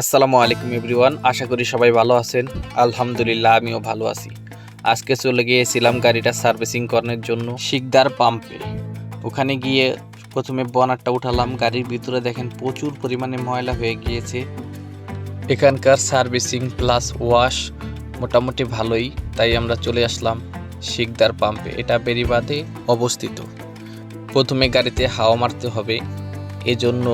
আসসালামু আলাইকুম এভরিওয়ান, আশা করি সবাই ভালো আছেন। আলহামদুলিল্লাহ, আমিও ভালো আছি। আজকে চলে গিয়েছিলাম গাড়িটা সার্ভিসিং করানোর জন্য শিকদার পাম্পে। ওখানে গিয়ে প্রথমে বনারটা উঠালাম, গাড়ির ভিতরে দেখেন প্রচুর পরিমাণে ময়লা হয়ে গিয়েছে। এখানকার সার্ভিসিং প্লাস ওয়াশ মোটামুটি ভালোই, তাই আমরা চলে আসলাম শিকদার পাম্পে। এটা বেরিবাদে অবস্থিত। প্রথমে গাড়িতে হাওয়া মারতে হবে, এজন্য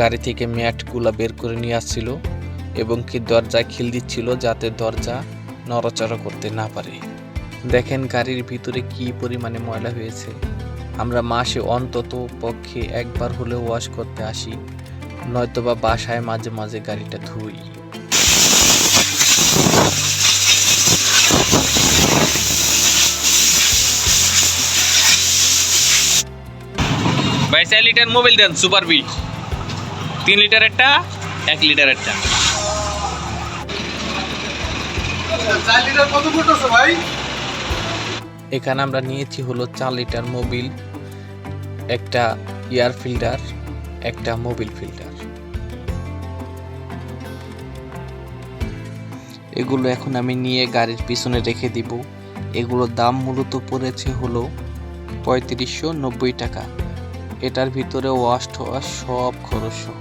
গাড়ি থেকে ম্যাটগুলো বের করে নিয়ে আসছিল এবং কি দরজায় খিল দিচ্ছিল যাতে দরজা নড়াচড়া করতে না পারে। দেখেন গাড়ির ভিতরে কি পরিমাণে ময়লা হয়েছে। আমরা মাসে অন্তত পক্ষে একবার হলেও ওয়াশ করতে আসি, নয়তোবা বাসায় মাঝে মাঝে গাড়িটা ধুই। চার লিটার মোবাইল দেন, সুপার বি তিন লিটারেরটা এক লিটারেরটা। এখানে আমরা নিয়েছি হলো চার লিটার মোবিল একটা এয়ার ফিল্টার একটা মোবিল ফিল্টার। এগুলো এখন আমি নিয়ে গাড়ির পিছনে রেখে দিব। এগুলোর দাম মূলত পড়েছে হলো পঁয়ত্রিশশো নব্বই টাকা। এটার ভিতরে ওয়াশ টোয়াশ সব খরচ সহ।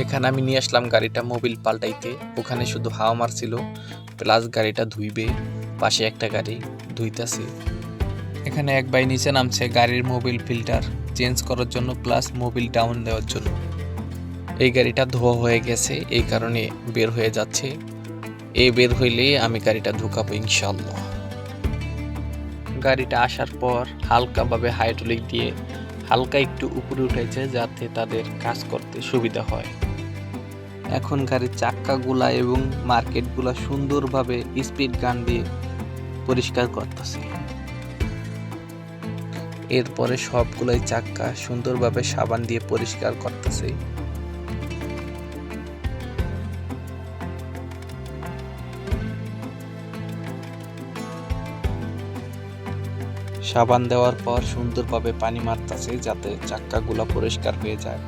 এখানে আমি নিয়ে আসলাম গাড়িটা মোবিল পাল্টাইতে। ওখানে শুধু হাওয়া মারছিল প্লাস গাড়িটা ধুইবে, পাশে একটা গাড়ি ধুইতেছে। এখানে এক ভাই নিচে নামছে গাড়ির মোবিল ফিল্টার চেঞ্জ করার জন্য প্লাস মোবিল ডাউন দেওয়ার জন্য। এই গাড়িটা ধোয়া হয়ে গেছে, এই কারণে বের হয়ে যাচ্ছে। এই বের হইলে আমি গাড়িটা ঢুকাবো ইনশাল্লাহ গাড়িটা আসার পর হালকাভাবে হাইড্রোলিক দিয়ে হালকা একটু উপরে উঠেছে যাতে তাদের কাজ করতে সুবিধা হয়। এখন গাড়ির চাক্কাগুলা এবং মার্কেটগুলা সুন্দরভাবে স্পিড গান দিয়ে পরিষ্কার করতেছে। এরপরে সবগুলাই চাক্কা সুন্দরভাবে সাবান দিয়ে পরিষ্কার করতেছে। সাবান দেওয়ার পর সুন্দরভাবে পানি মারতেছে যাতে চাক্কাগুলা পরিষ্কার হয়ে যায়,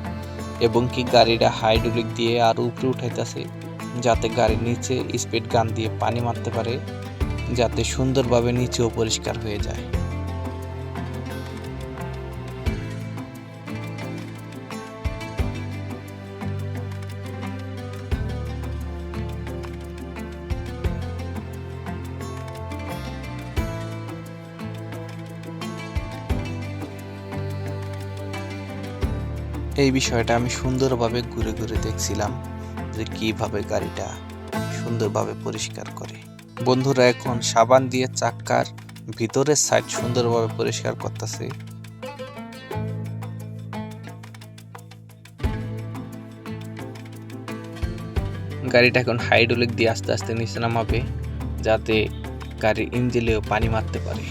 এবং কি গাড়িটা হাইড্রোলিক দিয়ে আরও উপরে উঠাইতেছে, যাতে গাড়ির নিচে স্পিড গান দিয়ে পানি মারতে পারে, যাতে সুন্দরভাবে নিচেও পরিষ্কার হয়ে যায়। এই বিষয়টা আমি সুন্দরভাবে ঘুরে ঘুরে দেখছিলাম যে কীভাবে গাড়িটা সুন্দরভাবে পরিষ্কার করে। বন্ধুরা, এখন সাবান দিয়ে চাক্কার ভিতরের সাইড সুন্দরভাবে পরিষ্কার করতেছে। গাড়িটা এখন হাইড্রোলিক দিয়ে আস্তে আস্তে নিচে নামাবে, যাতে গাড়ির ইঞ্জিলেও পানি মারতে পারে।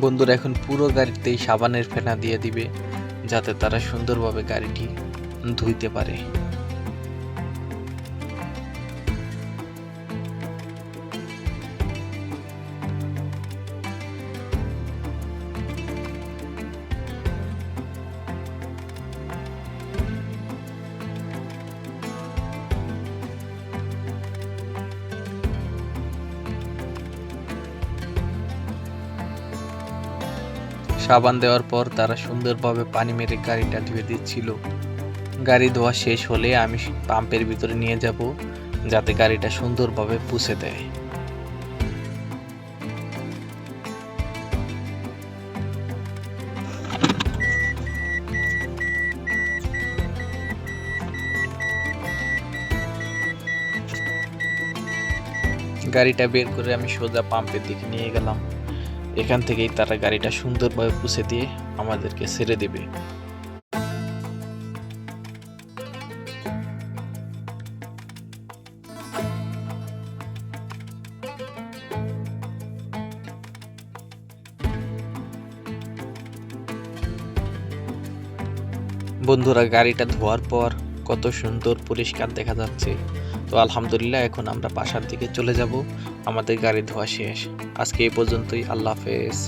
বন্ধুরা এখন পুরো গাড়িতেই সাবানের ফেনা দিয়ে দিবে যাতে তারা সুন্দরভাবে গাড়িটি ধুইতে পারে। সাবান দেওয়ার পর তারা সুন্দরভাবে পানি মেরে গাড়িটা ধুয়ে দিচ্ছিল। গাড়ি ধোয়া শেষ হলে আমি পাম্পের ভিতরে নিয়ে যাব, যাতে গাড়িটা সুন্দরভাবে পুষে দেয়। গাড়িটা বের করে আমি সোজা পাম্পের দিকে নিয়ে গেলাম। এখান থেকেই তারা গাড়িটা সুন্দরভাবে পুষে দিয়ে আমাদেরকে ছেড়ে দেবে। বন্ধুরা, গাড়িটা ধোয়ার পর কত সুন্দর পরিষ্কার দেখা যাচ্ছে। তো আলহামদুলিল্লাহ, এখন আমরা বাসার দিকে চলে যাব। আমাদের গাড়ি ধোয়া শেষ। আজকে এই পর্যন্তই। আল্লাহ হাফেজ।